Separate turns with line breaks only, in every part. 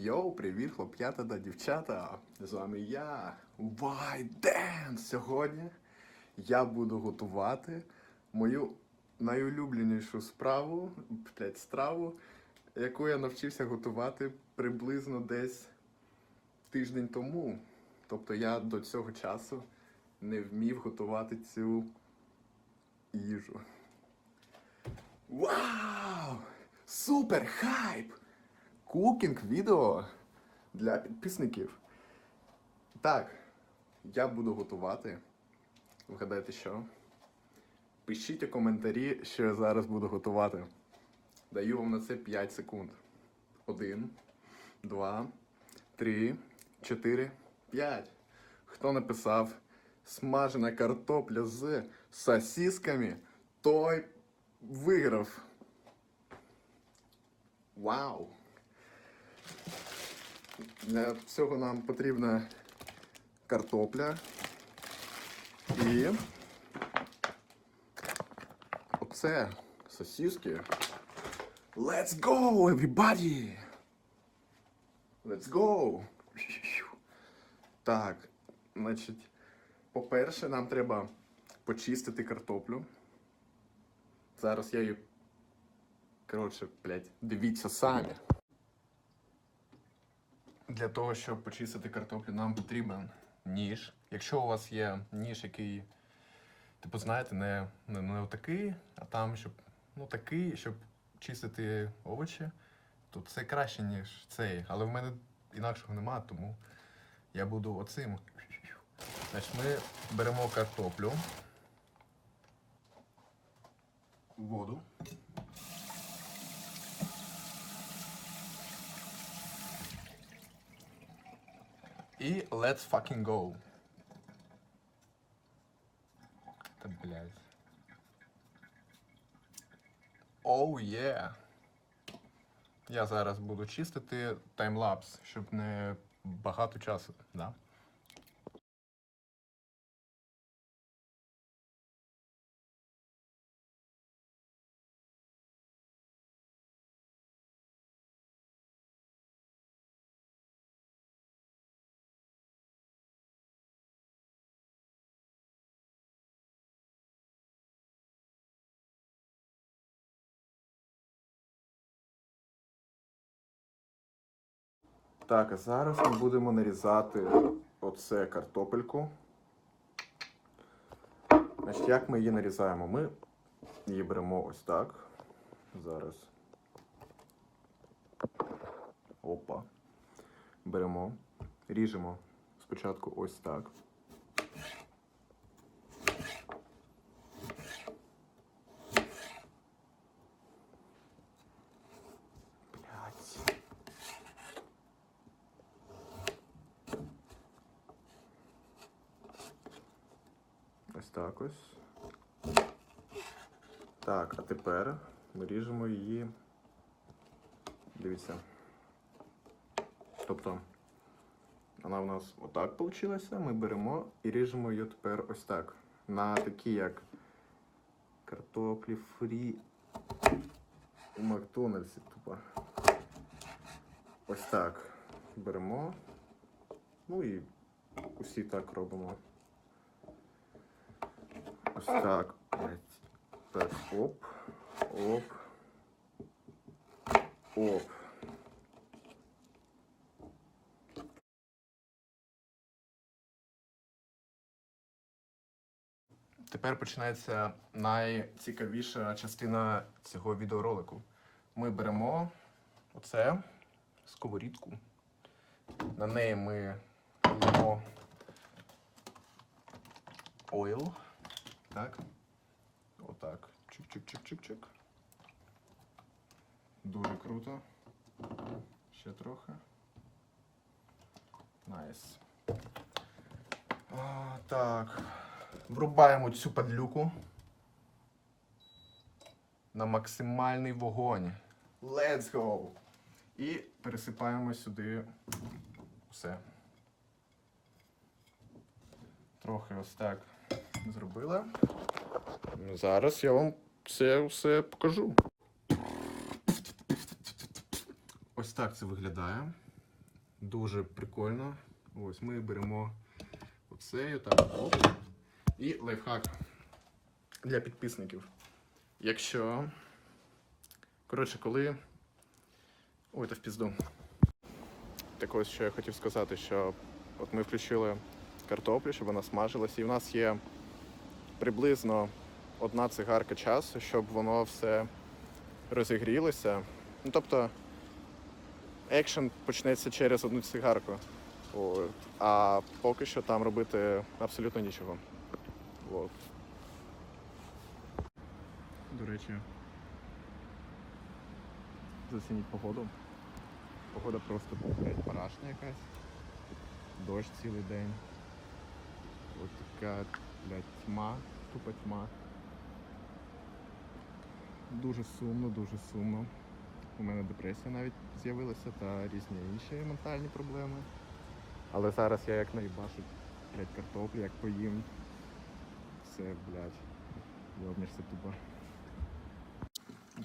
Йоу, привіт, хлоп'ята та дівчата! З вами я, Вайден. Сьогодні я буду готувати мою найулюбленішу справу, блядь, страву, яку я навчився готувати приблизно десь тиждень тому. Тобто я до цього часу не вмів готувати цю їжу. Вау! Супер хайп! Кукінг відео для підписників. Так, я буду готувати. Вгадайте що? Пишіть у коментарі, що я зараз буду готувати. Даю вам на це 5 секунд. Один, два, три, чотири, п'ять. Хто написав смажена картопля з сосісками, той виграв. Вау! Для цього нам потрібна картопля і оце сосиски. Let's go, everybody! Let's go! Так, значить, по-перше, нам треба почистити картоплю. Зараз я її. Коротше, блядь, дивіться самі. Для того, щоб почистити картоплю, нам потрібен ніж. Якщо у вас є ніж, який, типу, знаєте, не, не, не отакий, а там, щоб ну такий, щоб чистити овочі, то це краще, ніж цей. Але в мене інакшого немає, тому я буду оцим. Значить, ми беремо картоплю, воду. І let's fucking go. Та блядь. Оу oh, yeah. Я зараз буду чистити таймлапс, щоб не багато часу, да? Так, а зараз ми будемо нарізати оце картопельку. Значить, як ми її нарізаємо? Ми її беремо ось так. Зараз. Опа. Беремо, ріжемо спочатку ось так. Так ось. Так, а тепер ми ріжемо її. Дивіться. Тобто, вона у нас отак вийшла. Ми беремо і ріжемо її тепер ось так. На такі, як картоплі фрі у Макдональдсі, тупо. Ось так. Беремо. Ну і усі так робимо. Ось так. Так, оп, оп, оп. Тепер починається найцікавіша частина цього відеоролику. Ми беремо оце сковорідку. На неї ми даємо ойл. Так. Отак. Чик-чик-чик-чик-чик. Дуже круто. Ще трохи. Найс. Так. Врубаємо цю падлюку на максимальний вогонь. Let's go! І пересипаємо сюди все. Трохи ось так зробила. Зараз я вам це все покажу. Ось так це виглядає. дуже прикольно. Ось ми беремо оцею так. Оп. І лайфхак для підписників. Якщо. Коротше, коли. Ой, та в пізду. Так ось що я хотів сказати, що от ми включили картоплю, щоб вона смажилася, і в нас є приблизно одна цигарка часу, щоб воно все розігрілося. Ну, тобто, екшен почнеться через одну цигарку. От. А поки що там робити абсолютно нічого. От. До речі, зацініть погоду. Погода просто блядь, парашна якась. Дощ цілий день. Ось така блядь, тьма, тупа тьма. Дуже сумно, дуже сумно. У мене депресія навіть з'явилася та різні інші ментальні проблеми. Але зараз я як наїбашу, блядь, картоплю, як поїм. Все, блядь, йобнешся тупо.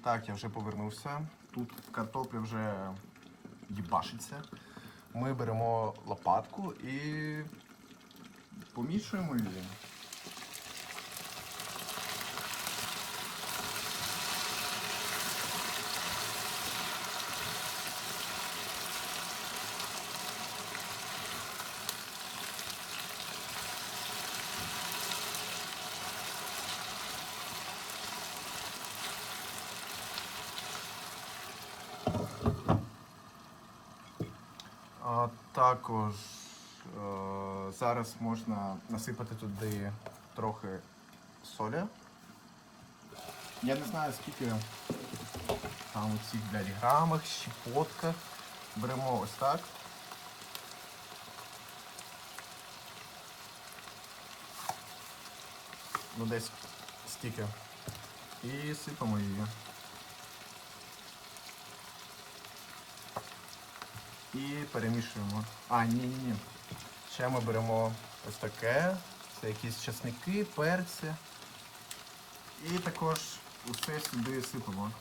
Так, я вже повернувся. Тут картопля вже їбашиться. Ми беремо лопатку і помішуємо її. А, також е, зараз можна насипати туди трохи солі. Я не знаю скільки там у цих блядь, грамах, щепотках. Беремо ось так. Ну десь стільки. І сипемо її. І перемішуємо. А, ні, ні, ні. Ще ми беремо ось таке. Це якісь часники, перці. І також усе сюди сипемо.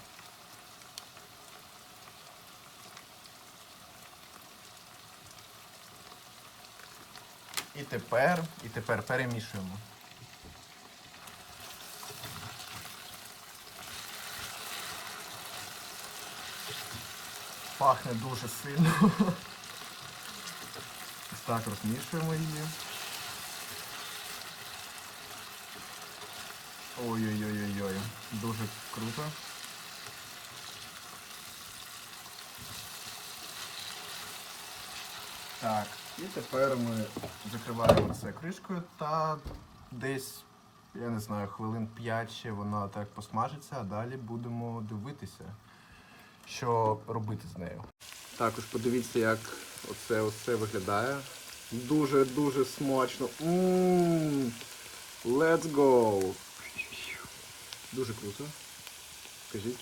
І тепер, і тепер перемішуємо. Пахне дуже сильно. Ось так розмішуємо її. Ой-ой-ой-ой-ой. Дуже круто. Так, і тепер ми закриваємо це кришкою та десь, я не знаю, хвилин 5 ще вона так посмажиться, а далі будемо дивитися що робити з нею. Також подивіться, як оце оце виглядає. Дуже-дуже смачно. Ммм. Let's go! Дуже круто. Скажіть.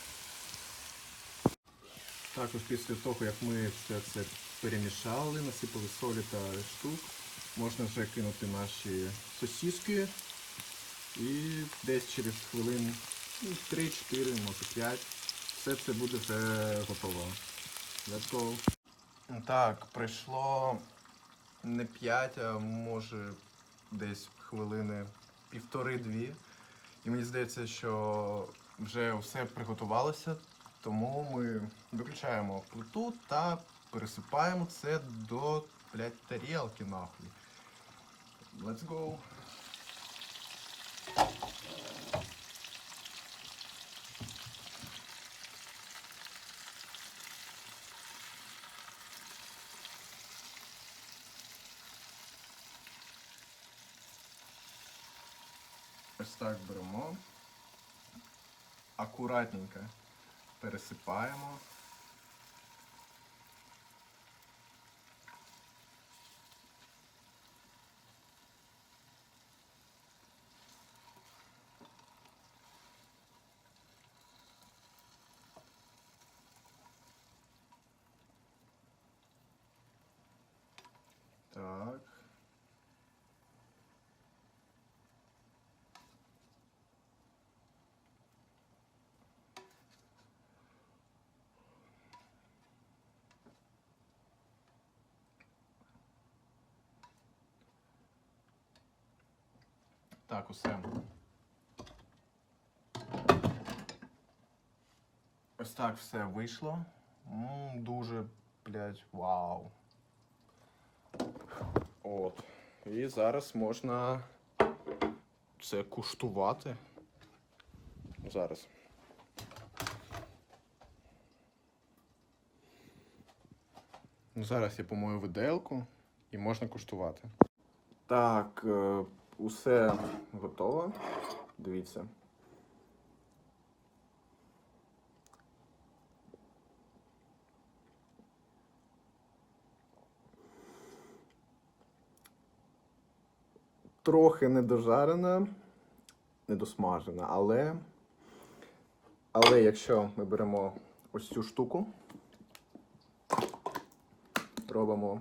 Також після того, як ми все це перемішали, насипали солі та штук, можна вже кинути наші сосиски і десь через хвилин ну, 3-4, може 5 все це буде вже готово. Let's go. Так, пройшло не 5, а може десь хвилини півтори-дві. І мені здається, що вже все приготувалося, тому ми виключаємо плиту та пересипаємо це до блядь, тарілки нахуй. Let's go. Ось так беремо. Акуратненько пересипаємо. Так. Так, усе. Ось так все вийшло. М, дуже, блядь, вау. От. І зараз можна це куштувати. Зараз. Ну, Зараз я помою виделку і можна куштувати. Так, е, усе готово. Дивіться. Трохи недожарена, недосмажена, але. Але якщо ми беремо ось цю штуку, робимо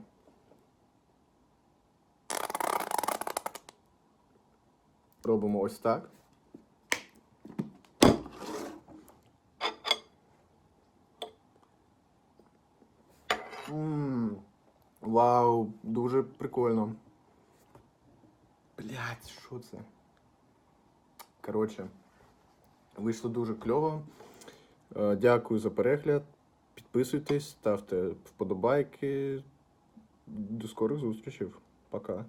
робимо ось так. Ммм, вау, дуже прикольно. Блять, що це? Коротше, вийшло дуже кльово. Е, Дякую за перегляд. Підписуйтесь, ставте вподобайки. До скорих зустрічей. Пока.